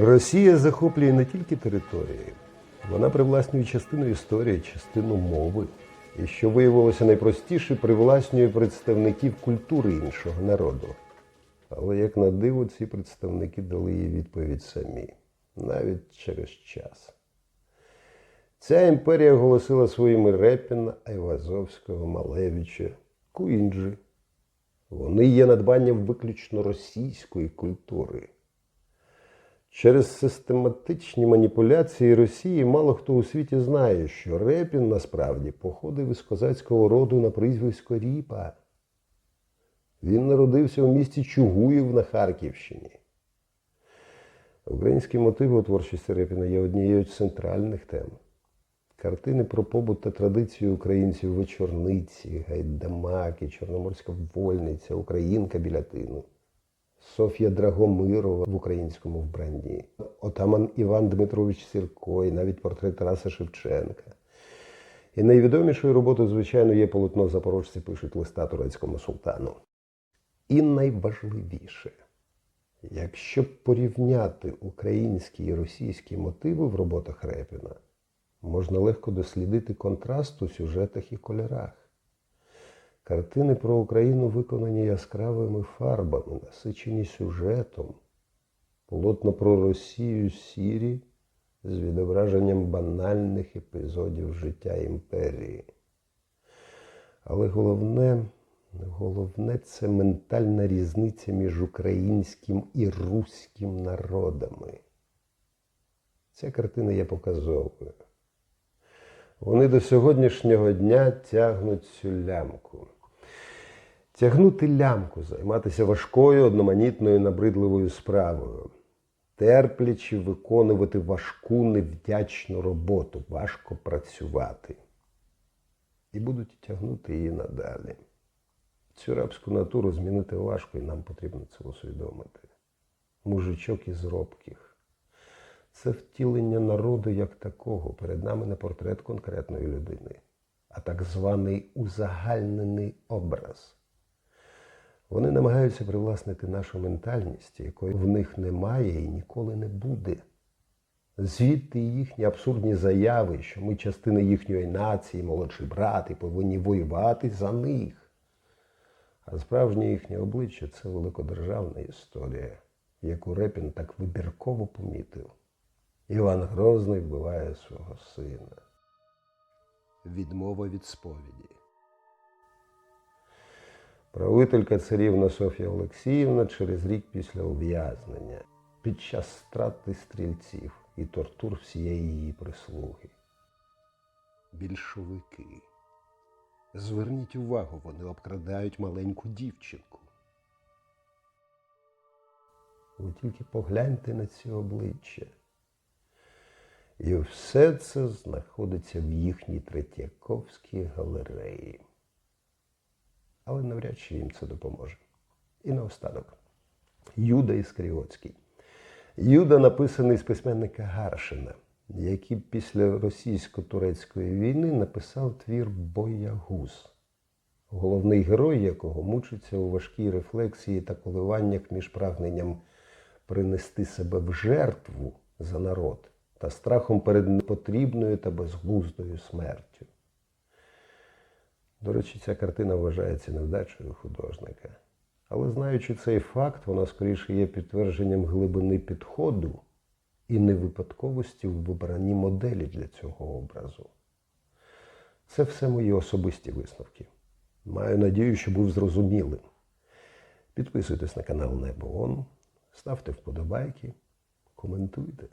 Росія захоплює не тільки території, вона привласнює частину історії, частину мови. І що виявилося найпростіше, привласнює представників культури іншого народу. Але як на диво, ці представники дали їй відповідь самі, навіть через час. Ця імперія оголосила своїми Репіна, Айвазовського, Малевича, Куінджі. Вони є надбанням виключно російської культури. Через систематичні маніпуляції Росії мало хто у світі знає, що Репін насправді походив із козацького роду на прізвисько Ріпа. Він народився у місті Чугуїв на Харківщині. Українські мотиви у творчості Репіна є однією з центральних тем. Картини про побут та традицію українців вечорниці, гайдамаки, Чорноморська вольниця, Українка біля тину. Софія Драгомирова в українському вбранні, отаман Іван Дмитрович Сірко, і навіть портрет Тараса Шевченка. І найвідомішою роботою, звичайно, є полотно Запорожці пишуть листа турецькому султану. І найважливіше, якщо порівняти українські і російські мотиви в роботах Репіна, можна легко дослідити контраст у сюжетах і кольорах. Картини про Україну виконані яскравими фарбами, насичені сюжетом. Полотна про Росію сірі з відображенням банальних епізодів життя імперії. Але головне, головне це ментальна різниця між українським і руським народами. Ця картина є показовою. Вони до сьогоднішнього дня тягнуть цю лямку. Тягнути лямку, займатися важкою, одноманітною, набридливою справою, терплячи виконувати важку, невдячну роботу, важко працювати. І будуть тягнути її надалі. Цю рабську натуру змінити важко, і нам потрібно це усвідомити. Мужичок із робких. Це втілення народу як такого. Перед нами не портрет конкретної людини, а так званий узагальнений образ. Вони намагаються привласнити нашу ментальність, якої в них немає і ніколи не буде. Звідти їхні абсурдні заяви, що ми частина їхньої нації, молодший брат, і повинні воювати за них. А справжнє їхнє обличчя це великодержавна історія, яку Репін так вибірково помітив. Іван Грозний вбиває свого сина. Відмова від сповіді. Правителька царівна Софія Олексіївна через рік після ув'язнення під час страти стрільців і тортур всієї її прислуги. Більшовики. Зверніть увагу, вони обкрадають маленьку дівчинку. Ви тільки погляньте на ці обличчя. І все це знаходиться в їхній Третьяковській галереї. Але навряд чи їм це допоможе. І наостанок. Юда Іскаріотський. Юда написаний з письменника Гаршина, який після російсько-турецької війни написав твір Боягуз, головний герой якого мучиться у важкій рефлексії та коливаннях між прагненням принести себе в жертву за народ та страхом перед непотрібною та безглуздою смертю. До речі, ця картина вважається невдачею художника. Але знаючи цей факт, вона скоріше є підтвердженням глибини підходу і невипадковості в вибранні моделі для цього образу. Це все мої особисті висновки. Маю надію, що був зрозумілим. Підписуйтесь на канал Небо ОН, ставте вподобайки, коментуйте.